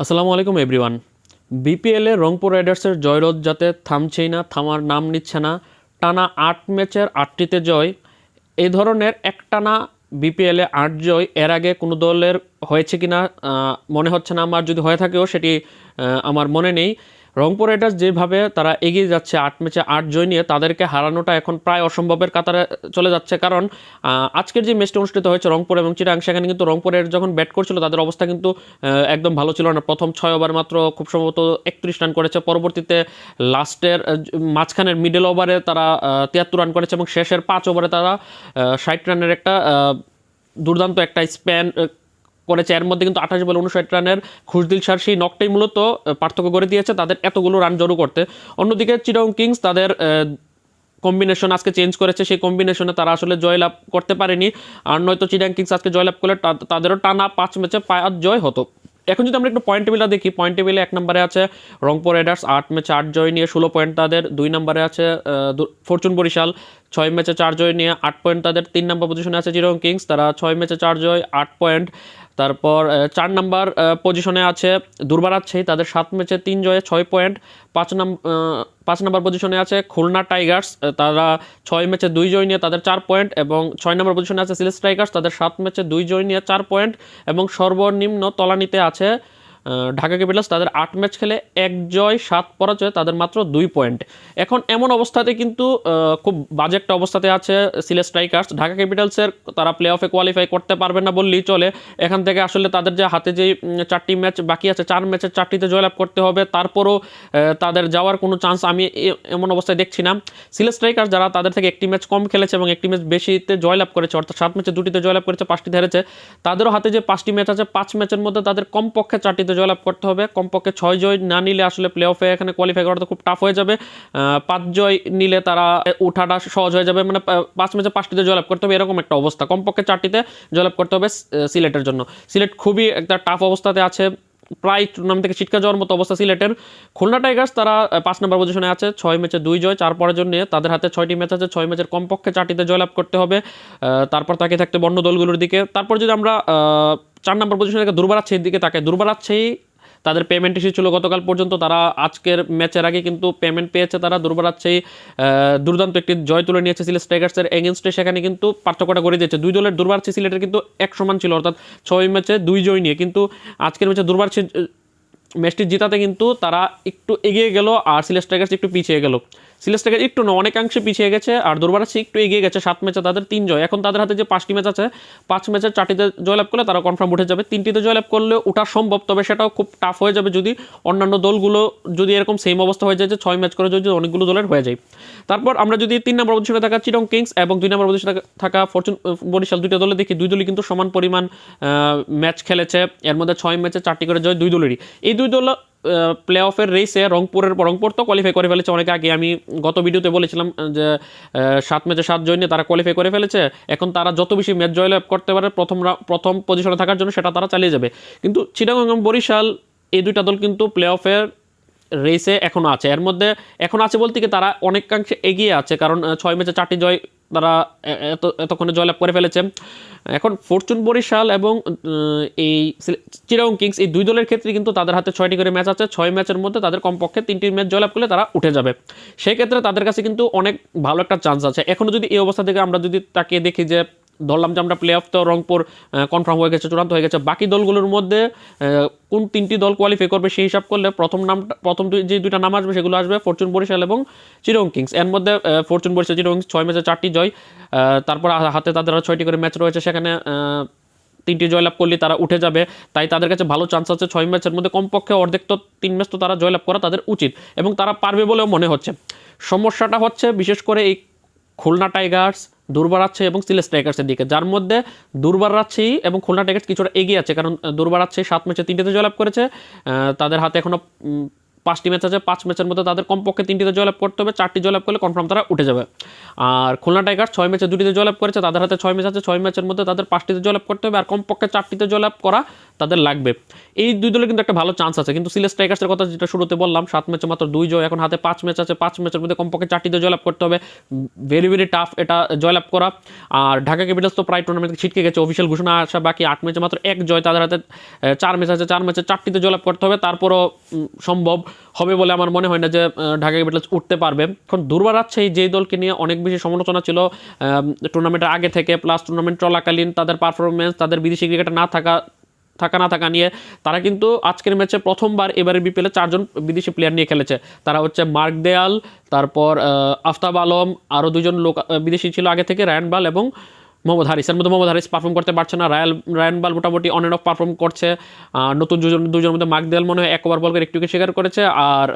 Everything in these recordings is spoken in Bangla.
আসসালামু আলাইকুম, এভরিওয়ান। বিপিএলে রংপুর রাইডার্সের জয়রথ যাতে থামছেই না, থামার নাম নিচ্ছে না, টানা আট ম্যাচের আটটিতে জয়। এই ধরনের একটানা বিপিএলে আট জয়, এর আগে কোনো দলের হয়েছে কিনা না মনে হচ্ছে না। আমার যদি হয়ে থাকেও সেটি আমার মনে নেই। রংপুর রাইডার্স যেভাবে তারা এগিয়ে যাচ্ছে আট ম্যাচে আট জয় নিয়ে, তাদেরকে হারানোটা এখন প্রায় অসম্ভবের কাতারে চলে যাচ্ছে। কারণ আজকের যে ম্যাচটা অনুষ্ঠিত হয়েছে রংপুর এবং চিরাং সেখানে কিন্তু রংপুরের যখন ব্যাট করছিল, তাদের অবস্থা কিন্তু একদম ভালো ছিল না। প্রথম ছয় ওভার মাত্র খুব সম্ভবত একত্রিশ রান করেছে। পরবর্তীতে লাস্টের মাঝখানের মিডল ওভারে তারা তিয়াত্তর রান করেছে এবং শেষের পাঁচ ওভারে তারা ষাট রানের একটা দুর্দান্ত একটা স্প্যান করেছে। এর মধ্যে কিন্তু আঠাশ বলে উনষাট রানের খুশদিল সার সেই নকটাই মূলত পার্থক্য করে দিয়েছে তাদের এতগুলো রান জড়ো করতে। অন্যদিকে চিরং কিংস তাদের কম্বিনেশন আজকে চেঞ্জ করেছে। সেই কম্বিনেশনে তারা আসলে জয়লাভ করতে পারেনি। আর নয়তো চিরাং কিংস আজকে জয়লাভ করলে তাদেরও টানা পাঁচ ম্যাচে পাঁচ জয় হতো। এখন যদি আমরা একটু পয়েন্ট টেবিলটা দেখি পয়েন্ট টেবিলে এক নম্বরে আছে রংপুর রাইডার্স, আট ম্যাচে আট জয় নিয়ে ষোলো পয়েন্ট তাদের। দুই নম্বরে আছে ফরচুন বরিশাল, ছয় ম্যাচে চার জয় নিয়ে আট পয়েন্ট তাদের। তিন নম্বর পজিশনে আছে চিরং কিংস, তারা ছয় ম্যাচে চার জয়, আট পয়েন্ট তারপর চার নাম্বার পজিশনে আছে দুর্বার রাজশাহী তাদের সাত ম্যাচে তিন জয়ে ছয় পয়েন্ট পাঁচ নাম্বার পাঁচ নাম্বার পজিশনে আছে খুলনা টাইগার্স তারা ছয় ম্যাচে দুই জয় নিয়ে তাদের চার পয়েন্ট এবং ছয় নম্বর পজিশনে আছে সিলেট টাইগার্স তাদের সাত ম্যাচে দুই জয় নিয়ে চার পয়েন্ট এবং সর্বনিম্ন তলানিতে আছে ঢাকা ক্যাপিটালস তাদের আট ম্যাচ খেলে এক জয়, সাত পরাজয়, তাদের মাত্র দুই পয়েন্ট। এখন এমন অবস্থাতে কিন্তু খুব বাজে একটা অবস্থাতে আছে সিলেট স্ট্রাইকার্স। ঢাকা ক্যাপিটালসের তারা প্লে অফে কোয়ালিফাই করতে পারবে না বললেই চলে। এখান থেকে আসলে তাদের যে হাতে যে চারটি ম্যাচ বাকি আছে, চার ম্যাচের চারটিতে জয়লাভ করতে হবে। তারপরও তাদের যাওয়ার কোনো চান্স আমি এমন অবস্থায় দেখছি না। সিলেট স্ট্রাইকার্স যারা তাদের থেকে একটি ম্যাচ কম খেলেছে এবং একটি ম্যাচ বেশিতে জয়লাভ করেছে, অর্থাৎ সাত ম্যাচে দুটিতে জয়লাভ করেছে পাঁচটি হেরেছে, তাদেরও হাতে যে পাঁচটি ম্যাচ আছে, পাঁচ ম্যাচের মধ্যে তাদের কমপক্ষে চারটিতে জয়লাভ করতে হবে। কমপক্ষে ছয় জয় না নিলে আসলে প্লে অফে এখানে কোয়ালিফাই করাটা খুব টাফ হয়ে যাবে। পাঁচ জয় নিলে তারা উঠাটা সহজ হয়ে যাবে। মানে পাঁচ ম্যাচে পাঁচটিতে জয়লাভ করতে হবে, এরকম একটা অবস্থা। কমপক্ষে চারটিতে জয়লাভ করতে হবে সিলেটের জন্য। সিলেট খুবই একটা টাফ অবস্থাতে আছে। প্রায় টুর্নামেন্ট থেকে ছিটকা যাওয়ার মতো অবস্থা সিলেটের খুলনা টাইগার্স, তারা পাঁচ নম্বর পজিশনে আছে, ছয় ম্যাচে দুই জয়, চার পরের জন্য তাদের হাতে ছয়টি ম্যাচ আছে, ছয় ম্যাচের কমপক্ষে চারটিতে জয়লাভ করতে হবে তারপর তাকে থাকতে বন্য দলগুলোর দিকে। তারপর যদি আমরা চার নম্বর পজিশনে থেকে এর দিকে তাকে দুর্বারাচ্ছেই তাদের পেমেন্ট এসেছিল গতকাল পর্যন্ত। তারা আজকের ম্যাচের আগে কিন্তু পেমেন্ট পেয়েছে তারা। দুর্বার আছেই দুর্দান্ত একটি জয় তুলে নিয়েছে সিলেট স্ট্রাইকার্সের এগেনস্টে সেখানে কিন্তু পার্থক্যটা করে দিয়েছে। দুই দলের দুর্বারছি সিলেটের কিন্তু এক সমান ছিল, অর্থাৎ ছয় ম্যাচে দুই জয় নিয়ে। কিন্তু আজকের ম্যাচে দুর্বার ম্যাচটি জেতাতে কিন্তু তারা একটু এগিয়ে গেল আর সিলেট স্ট্রাইকার্স একটু পিছিয়ে গেল। সিলেট স্ট্রাইকার একটু না অনেকাংশে পিছিয়ে গেছে, আর দুর্বারাচ্ছি একটু এগিয়ে গেছে, সাত ম্যাচে তাদের তিন জয়। এখন তাদের হাতে যে পাঁচটি ম্যাচ আছে, পাঁচ ম্যাচের চারটিতে জয়লাভ করলে তারা কনফার্ম উঠে যাবে। তিনটিতে জয়লাভ করলে ওঠা সম্ভব, তবে সেটাও খুব টাফ হয়ে যাবে যদি অন্যান্য দলগুলো যদি এরকম সেম অবস্থা হয়ে যায় যে ছয় ম্যাচ করে যদি অনেকগুলো দলের হয়ে যায়। তারপর আমরা যদি তিন নম্বর পজিশনে থাকা চিরং কিংস এবং দুই নম্বর পজিশনে থাকা ফরচুন বরিশাল দুইটা দলে দেখি, দুই দলই কিন্তু সমান পরিমাণ ম্যাচ খেলেছে। এর মধ্যে ছয় ম্যাচে চারটি করে জয় দুই দলেরই। এই দুই দল প্লে অফের রেসে রংপুরের রংপুর তো কোয়ালিফাই করে ফেলেছে অনেক আগে আমি গত ভিডিওতে বলেছিলাম যে সাত ম্যাচে সাত জয় নিয়ে তারা কোয়ালিফাই করে ফেলেছে। এখন তারা যত বেশি ম্যাচ জয়লাভ করতে পারে প্রথম প্রথম পজিশনে থাকার জন্য সেটা তারা চালিয়ে যাবে। কিন্তু চিটাগং বরিশাল এই দুইটা দল কিন্তু প্লে অফের রেসে এখনও আছে। এর মধ্যে এখন আছে বলতে কি তারা অনেকাংশে এগিয়ে আছে। কারণ ছয় ম্যাচে চারটি জয় তারা এত, এতক্ষণে জয়লাভ করে ফেলেছে। এখন ফরচুন বরিশাল এবং এই চিরাং কিংস এই দুই দলের ক্ষেত্রে কিন্তু তাদের হাতে ছয়টি করে ম্যাচ আছে। ছয় ম্যাচের মধ্যে তাদের কমপক্ষে তিনটি ম্যাচ জয়লাভ করলে তারা উঠে যাবে। সেক্ষেত্রে তাদের কাছে কিন্তু অনেক ভালো একটা চান্স আছে। এখনও যদি এই অবস্থা থেকে আমরা যদি তাকে দেখি যে ধরলাম যে আমরা প্লে অফ তো রংপুর কনফার্ম হয়ে গেছে, চূড়ান্ত হয়ে গেছে। বাকি দলগুলোর মধ্যে কোন তিনটি দল কোয়ালিফাই করবে সেই হিসাব করলে প্রথম নাম, প্রথম দুই- যে দুইটা নাম আসবে সেগুলো আসবে ফরচুন বরিশাল এবং চিরং কিংস এর মধ্যে ফরচুন বরিশাল চিরং কিংস ছয় ম্যাচে চারটি জয় তারপর হাতে তাদের আরও ছয়টি করে ম্যাচ রয়েছে, সেখানে তিনটি জয়লাভ করলে তারা উঠে যাবে। তাই তাদের কাছে ভালো চান্স আছে, ছয় ম্যাচের মধ্যে কমপক্ষে অর্ধেক তো তিন ম্যাচ তো তারা জয়লাভ করা তাদের উচিত এবং তারা পারবে বলেও মনে হচ্ছে। সমস্যাটা হচ্ছে, বিশেষ করে এই খুলনা টাইগার্স দুর্বারাচ্ছে এবং সিলেট স্ট্রাইকার্সের দিকে, যার মধ্যে দুর্বার রাজশাহী এবং খুলনা টাইগার্স কিছুটা এগিয়ে আছে, কারণ দুর্বার রাজশাহী সাত ম্যাচে তিনটেতে জয়লাভ করেছে। তাদের হাতে এখনও পাঁচটি ম্যাচ আছে, পাঁচ ম্যাচের মধ্যে তাদের কমপক্ষে তিনটিতে জয়লাভ করতে হবে, চারটি জয়লাভ করলে কনফার্ম তারা উঠে যাবে। আর খুলনা টাইগার ছয় ম্যাচে দুটিতে জয়লাভ করেছে, তাদের হাতে ছয় ম্যাচ আছে, ছয় ম্যাচের মধ্যে তাদের পাঁচটিতে জয়লাভ করতে হবে, আর কমপক্ষে চারটিতে জয়লাভ করা তাদের লাগবে। এই দুই দলে কিন্তু একটা ভালো চান্স আছে, কিন্তু সিলেস টাইগার্সের কথা যেটা শুরুতে বললাম, সাত ম্যাচে মাত্র দুই জয়, এখন হাতে পাঁচ ম্যাচ আছে, পাঁচ ম্যাচের মধ্যে কমপক্ষে চারটিতে জয়লাভ করতে হবে। ভেরি ভেরি টাফ এটা জয়লাভ করা। আর ঢাকা ক্যাপিটালস তো প্রায় টুর্নামেন্ট ছিটকে গেছে অফিসিয়াল ঘোষণা আসা বাকি, আট ম্যাচে মাত্র এক জয় তাদের হাতে চার ম্যাচ আছে, চার ম্যাচে চারটিতে জয়লাভ করতে হবে, তারপরও সম্ভব। হবে বলে আমার মনে হয় না যে ঢাকা ক্যাপিটালস উঠতে পারবে। এখন দুর্বার রাজশাহী যেই দলকে নিয়ে অনেক বেশি সমালোচনা ছিল টুর্নামেন্টের আগে থেকে প্লাস টুর্নামেন্ট চলাকালীন তাদের পারফরমেন্স তাদের বিদেশি ক্রিকেটে না থাকা থাকা না থাকা নিয়ে, তারা কিন্তু আজকের ম্যাচে প্রথমবার এবারে বিপিএলে চারজন বিদেশি প্লেয়ার নিয়ে খেলেছে। তারা হচ্ছে মার্ক দেয়াল, তারপর আফতাব আলম আরও দুজন লোক বিদেশি ছিল আগে থেকে, রায়ান বাল এবং মোহাম্মদ হারিস। এর মধ্যে মোহাম্মদ হারিস পারফর্ম করতে পারছে না। রায়াল রায়ান বাল মোটামুটি অন অ্যান্ড অফ পারফর্ম করছে। নতুন দুজন দুজনের মধ্যে মার্ক দেয়াল মনে হয় এক ওভার বল করে একটু উইকেট শিকার করেছে। আর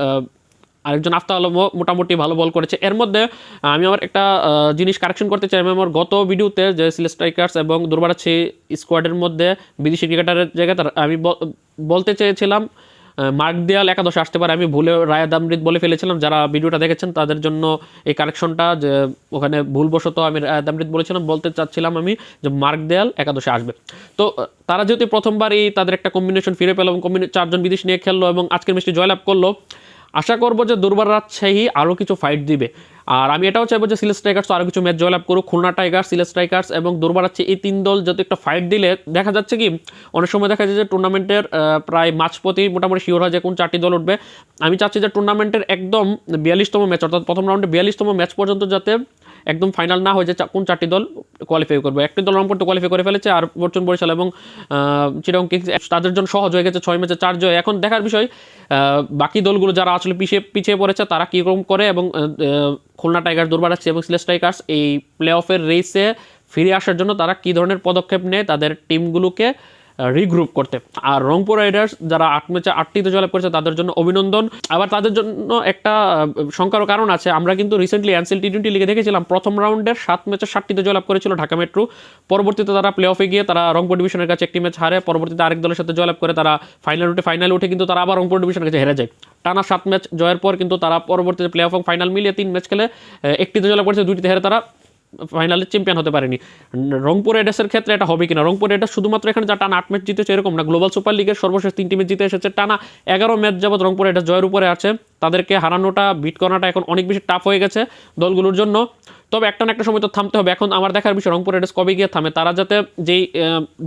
আরেকজন আফতা আলমও মোটামুটি ভালো বল করেছে। এর মধ্যে আমি আমার একটা জিনিস কারেকশন করতে চাই। আমি আমার গত ভিডিওতে যে সিলেট স্ট্রাইকার্স এবং দুর্বারাচ্ছি স্কোয়াডের মধ্যে বিদেশি ক্রিকেটারের জায়গায় তার- আমি বলতে চেয়েছিলাম মার্ক দেয়াল একাদশে আসতে পারে। আমি ভুলে রায় দামৃত বলে ফেলেছিলাম, যারা ভিডিওটা দেখেছেন তাদের জন্য এই কারেকশনটা, যে ওখানে ভুলবশত আমি রায় দামৃত বলেছিলাম, বলতে চাচ্ছিলাম আমি যে মার্ক দেয়াল একাদশে আসবে। তো তারা যেহেতু প্রথমবারই তাদের একটা কম্বিনেশন ফিরে পেল এবং চারজন বিদেশ নিয়ে খেললো এবং আজকের ম্যাচটি জয়লাভ করল আশা করব যে দুর্বার রাজশাহী আরও কিছু ফাইট দিবে। আর আমি এটাও চাইব যে সিলেট স্ট্রাইকার্স আরও কিছু ম্যাচ জয়লাভ করুক। খুলনা টাইগার্স সিলেট স্ট্রাইকার্স এবং দুর্বার আছে এই তিন দল যদি একটা ফাইট দিলে, দেখা যাচ্ছে কি, অনেক সময় দেখা যায় যে টুর্নামেন্টের প্রায় মাঝপতি মোটামুটি শিওর হয় যে কোন চারটি দল উঠবে। আমি চাচ্ছি যে টুর্নামেন্টের একদম বিয়াল্লিশতম ম্যাচ অর্থাৎ প্রথম রাউন্ডে বিয়াল্লিশতম ম্যাচ পর্যন্ত যাতে একদম ফাইনাল না হয়ে যে কোন চারটি দল কোয়ালিফাই করবে? একটি দল রংপুর তো কোয়ালিফাই করে ফেলেছে আর বর্চন বরিশাল এবং চিরং কিংস তাদের জন্য সহজ হয়ে গেছে ছয় ম্যাচে চার জয়। এখন দেখার বিষয় বাকি দলগুলো যারা আসলে পিছিয়ে পিছিয়ে পড়েছে তারা কীরকম করে এবং খুলনা টাইগার্স দুর্বার এবং সিলেট টাইগার্স, এই প্লে অফের রেসে ফিরে আসার জন্য তারা কী ধরনের পদক্ষেপ নেয় তাদের টিমগুলোকে রিগ্রুপ করতে। আর রংপুর রাইডার্স যারা আট ম্যাচে আটটিতে জয়লাভ করেছে তাদের জন্য অভিনন্দন। আবার তাদের জন্য একটা আহ, কারণ আছে। আমরা কিন্তু রিসেন্টলি এনসিএল টি টোয়েন্টি লিগে দেখেছিলাম প্রথম রাউন্ডের সাত ম্যাচে সাতটিতে জয়লাভ করেছিল ঢাকা মেট্রো পরবর্তীতে তারা প্লে অফে গিয়ে তারা রংপুর ডিভিশনের কাছে একটি ম্যাচ হারে। পরবর্তীতে আরেক দলের সাথে জয়লাভ করে তারা ফাইনাল উঠে ফাইনাল উঠে কিন্তু তারা আবার রংপুর ডিভিশনের কাছে হেরে যায়। টানা সাত ম্যাচ জয়ের পর কিন্তু তারা পরবর্তীতে প্লে অফ ফাইনাল মিলিয়ে তিন ম্যাচ খেলে একটিতে জয়লাভ করেছে দুটিতে হেরে তারা। ফাইনালে চ্যাম্পিয়ন হতে পারেনি। রংপুর রাইডার্সের ক্ষেত্রে এটা হবে কিনা? রংপুর রাইডার্স শুধুমাত্র এখানে যা টানা আট ম্যাচ জিতেছে এরকম না। গ্লোবাল সুপার লিগের সর্বশেষ তিনটি ম্যাচ জিতে এসেছে। টানা এগারো ম্যাচ যাবত রংপুর রাইডার্স জয়ের উপরে আছে। তাদেরকে হারানোটা বিট করাটা এখন অনেক বেশি টাফ হয়ে গেছে দলগুলোর জন্য। তবে একটা না একটা সময় তো থামতে হবে। এখন আমার দেখার বিষয়, রংপুর রাইডার্স কবে গিয়ে থামে? তারা যাতে যেই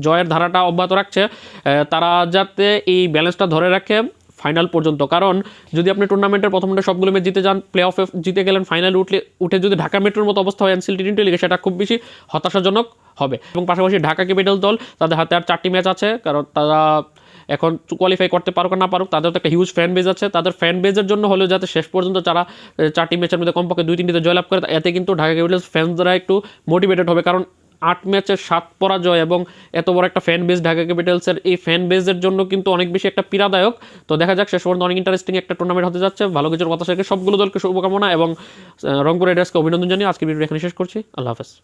জয়ের ধারাটা অব্যাহত রাখছে তারা যাতে এই ব্যালেন্সটা ধরে রাখে ফাইনাল পর্যন্ত। কারণ, যদি আপনি টুর্নামেন্টের প্রথমটা সবগুলো ম্যাচ জিতে যান প্লে অফে জিতে গেলেন ফাইনাল উঠলে, উঠে যদি ঢাকা মেট্রোর মতো অবস্থা হয় এনসিএল টি লিগে সেটা খুব বেশি হতাশাজনক হবে। এবং পাশাপাশি ঢাকা ক্যাপিটাল দল, তাদের হাতে আর চারটি ম্যাচ আছে, কারণ তারা এখন কোয়ালিফাই করতে পারুক না পারুক, তাদের তো একটা হিউজ ফ্যান বেজ আছে। তাদের ফ্যান বেজের জন্য হলেও যাতে শেষ পর্যন্ত তারা চারটি ম্যাচের মধ্যে কমপক্ষে দুই তিনটিতে জয়লাভ করে, এতে কিন্তু ঢাকা ক্যাপিটালস ফ্যান্সরা একটু মোটিভেটেড হবে। কারণ আট ম্যাচে সাত পরাজয় এবং এত বড় একটা ফ্যান বেস ঢাকা ক্যাপিটালসের এই ফ্যান বেসের জন্য কিন্তু অনেক বেশি একটা পীড়াদায়ক। তো দেখা যাক, শেষ পর্যন্ত অনেক ইন্টারেস্টিং একটা টুর্নামেন্ট হতে যাচ্ছে। ভালো কিছুর কথা সবগুলো দলকে শুভকামনা এবং রংপুর রাইডার্সকে অভিনন্দন জানিয়ে আজকে ভিডিও এখানে শেষ করছি। আল্লাহ হাফেজ।